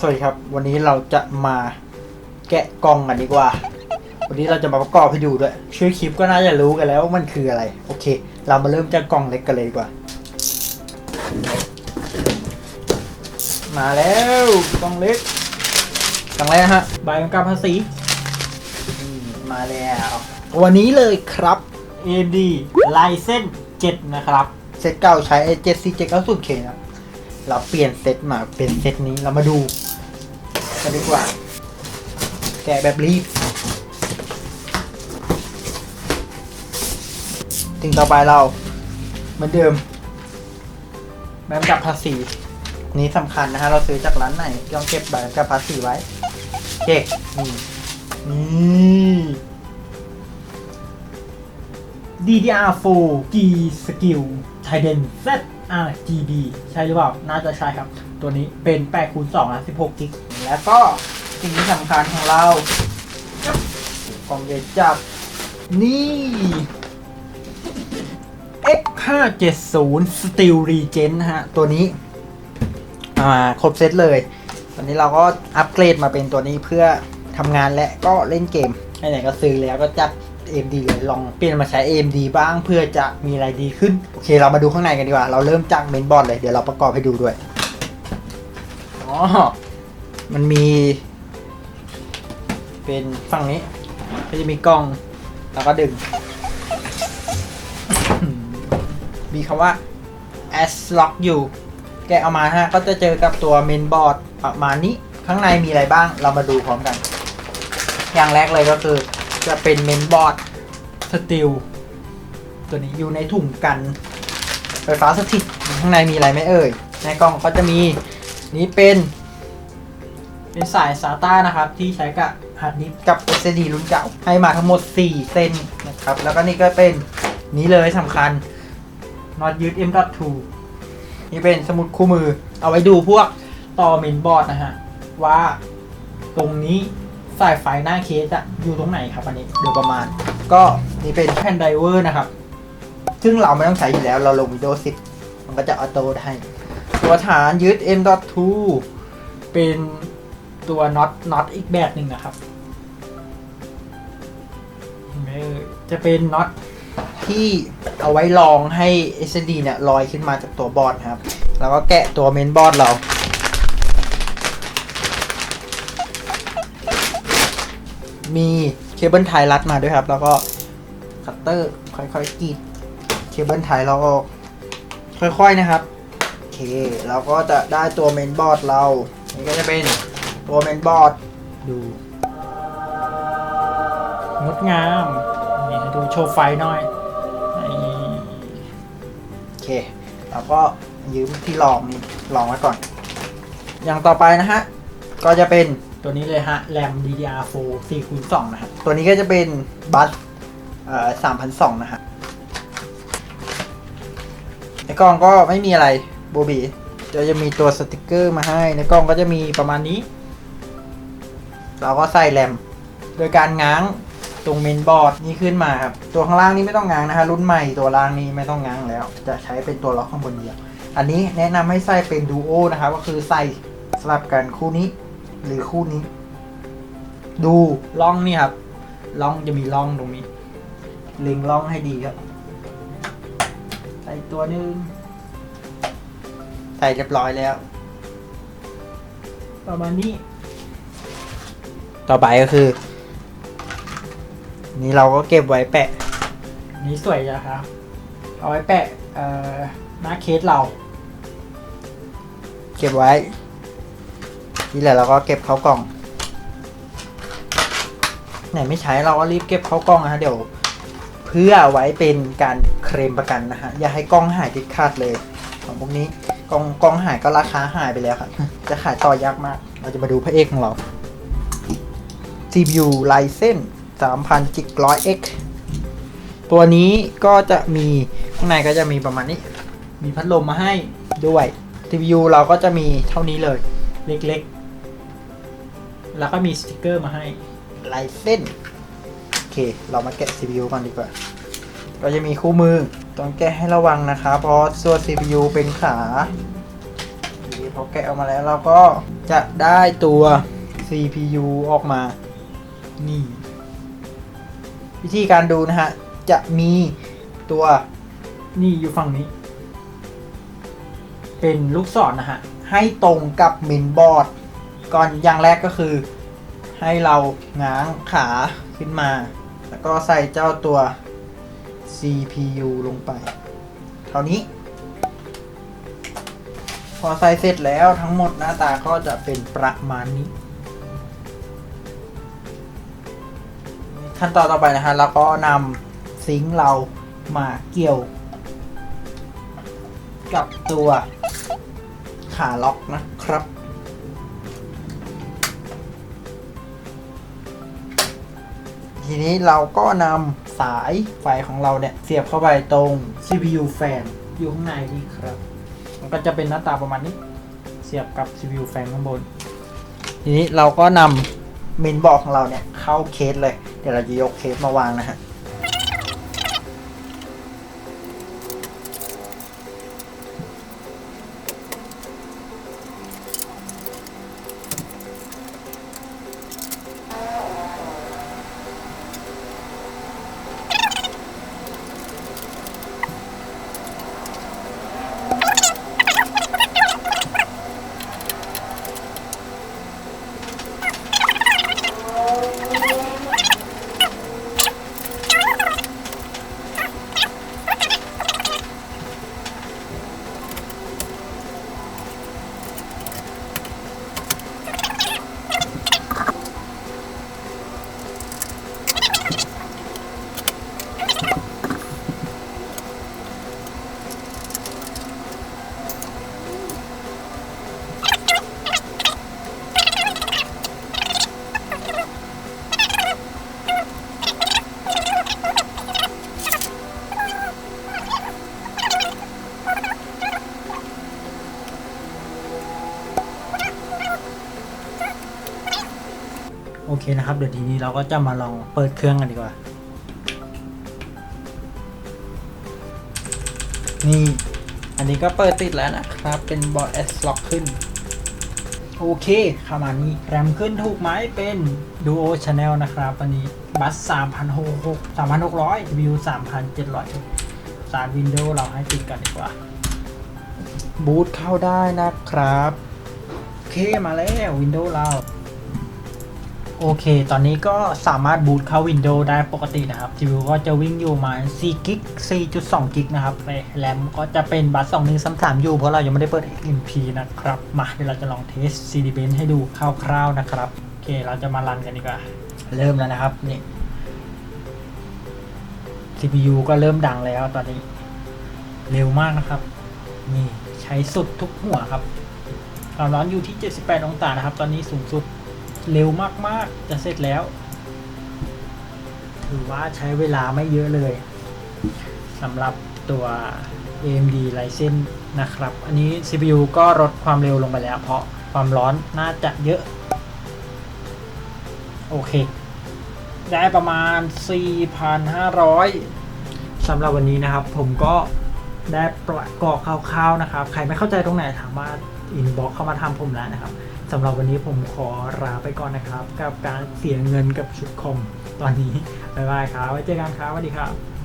สวัสดีครับ วันนี้เราจะมาแกะกล่องกันดีกว่า วันนี้เราจะมาประกอบให้ดูด้วย ชื่อคลิปก็น่าจะรู้กันแล้วว่ามันคืออะไร โอเค เรามาเริ่มจากกล่องเล็กกันเลยดีกว่า มาแล้วกล่องเล็กกล่องแรกฮะใบกำกับภาษีมาแล้ว วันนี้เลยครับ AMD Ryzen 7นะครับ เซตเก่าใช้7 4 7 9 0 K นะเราเปลี่ยนเซตมาเป็นเซตนี้เรามาดู กันดีกว่า แกะแบบรีบสิ่งต่อไปเราเหมือนเดิมใบกำกับภาษีนี้สำคัญนะฮะ เราซื้อจากร้านไหนต้องเก็บใบกำกับภาษีไว้เก๊นี่นี่ DDR4 G Skill Trident Z RGB ใช่หรือเปล่า น่าจะใช่ครับ ตัวนี้เป็น8คูณ2นะ16กิก แล้วก็สิ่งที่สำคัญของเรากล่องใหญ่จับ นี่ X570 Steel Regen นะฮะ ตัวนี้อามาครบเซตเลย ตอนนี้เราก็อัปเกรดมาเป็นตัวนี้เพื่อทำงานและก็เล่นเกมไหนๆก็ซื้อแล้วก็จัด AMD เลยลองเปลี่ยนมาใช้ AMD บ้างเพื่อจะมีอะไรดีขึ้น โอเค เรามาดูข้างในกันดีกว่า เราเริ่มจากเมนบอร์ดเลย เดี๋ยวเราประกอบให้ดูด้วย อ๋อ มันมี เป็นฝั่งนี้ ก็จะมีกล้อง แล้วก็ดึง มีคำว่า S lock อยู่ แกะออกมาฮะ ก็จะเจอกับตัวเมนบอร์ดประมาณนี้ ข้างในมีอะไรบ้าง เรามาดูพร้อมกัน อย่างแรกเลยก็คือ จะเป็นเมนบอร์ดสตีลตัวนี้อยู่ในถุงกันไฟฟ้าสถิตข้างในมีอะไรไหมเอ่ย ในกล่องก็จะมี นี้เป็น เป็นสาย SATA นะครับ ที่ใช้กับฮาร์ดดิสก์กับ SSD รุ่นเก่า ให้มาทั้งหมด 4 เส้นนะครับ แล้วก็นี่ก็เป็นนี้เลยสำคัญน็อตยึด M.2 นี่เป็นสมุดคู่มือ เอาไว้ดูพวกต่อเมนบอร์ดนะฮะ ว่าตรงนี้สายไฟหน้าเคสอะอยู่ตรงไหนครับอันนี้โดยประมาณ ก็นี่เป็นแผ่นไดเวอร์นะครับ ซึ่งเราไม่ต้องใช้อยู่แล้วเราลง Windows 10 มันก็จะออโต้ได้ ตัวฐานยึด M.2 เป็น ตัวน็อตน็อตอีกแบบหนึ่งนะครับเห็นไหมจะเป็นน็อตที่เอาไว้รองให้ SSD เนี่ยลอยขึ้นมาจากตัวบอร์ดครับ แล้วก็แกะตัวเมนบอร์ดเรา มีเคเบิลไทยรัดมาด้วยครับ แล้วก็คัตเตอร์ค่อยๆกรีดเคเบิลไทยเราออกค่อยๆนะครับ โอเค เราก็จะได้ตัวเมนบอร์ดเรา นี่ก็จะเป็น ตัวเมนบอร์ดดูงดงามนี่ให้ดูโชว์ไฟหน่อยนี่โอเคเราก็ยืมที่ลองนี่ลองไว้ก่อน อย่างต่อไปนะฮะ ก็จะเป็นตัวนี้เลยฮะแรม DDR4 4คูณ2นะฮะตัวนี้ก็จะเป็นบัสเอ่อ3,200นะฮะในกล่องก็ไม่มีอะไรโบบีจะจะมีตัวสติกเกอร์มาให้ในกล่องก็จะมีประมาณนี้ เราก็ใส่แรมโดยการง้างตรงเมนบอร์ดนี้ขึ้นมาครับ ตัวข้างล่างนี้ไม่ต้องง้างนะฮะรุ่นใหม่ตัวล่างนี้ไม่ต้องง้างแล้ว จะใช้เป็นตัวล็อกข้างบนเดียว อันนี้แนะนำให้ใส่เป็นดูโอนะครับก็คือใส่สลับกันคู่นี้ หรือคู่นี้ ดูล่องนี่ครับล่องจะมีล่องตรงนี้เล็งล่องให้ดีครับ ใส่ตัวนึงใส่เรียบร้อยแล้ว ประมาณนี้ ต่อไปก็คือ นี่เราก็เก็บไว้แปะ นี่สวยจ้ะครับ เอาไว้แปะเอ่อหน้าเคสเรา เก็บไว้ นี่แหละเราก็เก็บเข้ากล่อง ไหนไม่ใช้เราก็รีบเก็บเข้ากล้องนะฮะเดี๋ยว เพื่อไว้เป็นการเคลมประกันนะฮะ อย่าให้กล้องหายติดขาดเลย ของพวกนี้กล้องกล้องหายก็ราคาหายไปแล้วครับ จะขายต่อยากมาก เราจะมาดูพระเอกของเรา CPU Ryzen 3000 g 100X ตัวนี้ก็จะมีข้างในก็จะมีประมาณนี้ มีพัดลมมาให้ด้วย CPU เราก็จะมีเท่านี้เลย เล็กๆ แล้วก็มีสติกเกอร์มาให้ Ryzen โอเค เรามาแกะ CPU ก่อนดีกว่า ก็จะมีคู่มือ ต้องแกะให้ระวังนะคะ เพราะส่วน CPU เป็นขาพอแกะออกมาแล้วเราก็จะได้ตัว CPU ออกมา นี่ วิธีการดูนะฮะ จะมีตัวนี่อยู่ฝั่งนี้ เป็นลูกศรนนะฮะ ให้ตรงกับเมนบอร์ด ก่อนอย่างแรกก็คือ ให้เราง้างขาขึ้นมา แล้วก็ใส่เจ้าตัว CPU ลงไป เท่านี้ พอใส่เสร็จแล้วทั้งหมดหน้าตาก็จะเป็นประมาณนี้ ขั้นตอนต่อไปนะฮะแล้วก็นำซิงค์เรามาเกี่ยว กับตัวขาล็อกนะครับ ทีนี้เราก็นำสายไฟของเราเนี่ย เสียบเข้าไปตรง CPU แฟนอยู่ข้างในนี่ครับ มันก็จะเป็นหน้าตาประมาณนี้ เสียบกับ CPU แฟนข้างบน ทีนี้เราก็นำเมนบอร์ดของเราเนี่ย เข้าเคสเลย เดี๋ยวเราจะยกเคสมาวางนะฮะ เคนะครับเดี๋ยวทีนี้เราก็จะมาลองเปิดเครื่องกันดีกว่า นี่ อันนี้ก็เปิดติดแล้วนะครับ เป็นบอร์ด S lock ขึ้น โอเคเข้ามานี้แรมขึ้นถูกไหมเป็น Duo Channel นะครับอันนี้บัส3,600 3,600 CPU 3,700 สาร Windows เราให้ติดกันดีกว่า บูตเข้าได้นะครับ โอเคมาแล้ว Windows เรา โอเค ตอนนี้ก็สามารถบูตเข้า Windows ได้ปกตินะครับ CPU ก็จะวิ่งอยู่มา4กิก4.2กิกนะครับแรมก็จะเป็นบัส2133อยู่เพราะเรายังไม่ได้เปิด XMP นะครับ มาเดี๋ยวเราจะลองเทส CD Bench ให้ดูคร่าวๆนะครับ โอเค เราจะมารันกันดีกว่า เริ่มแล้วนะครับ นี่ CPU ก็เริ่มดังแล้วตอนนี้ เร็วมากนะครับ นี่ใช้สุดทุกหัวครับความร้อนอยู่ที่ 78 องศานะครับ ตอนนี้สูงสุด เร็วมากๆ จะเสร็จแล้ว ถือว่าใช้เวลาไม่เยอะเลยสำหรับตัว AMD Ryzen นะครับ อันนี้ CPU ก็ลดความเร็วลงไปแล้ว เพราะความร้อนน่าจะเยอะ โอเค ได้ประมาณ 4,500สำหรับวันนี้นะครับ ผมก็ได้ประกอบคร่าวๆนะครับ ใครไม่เข้าใจตรงไหนสามารถอินบ็อกเข้ามาทำผมแล้วนะครับ สำหรับวันนี้ผมขอลาไปก่อนนะครับ กับการเสียเงินกับชุดคอมตอนนี้ บ๊ายบายครับ ไว้เจอกันครับสวัสดีครับ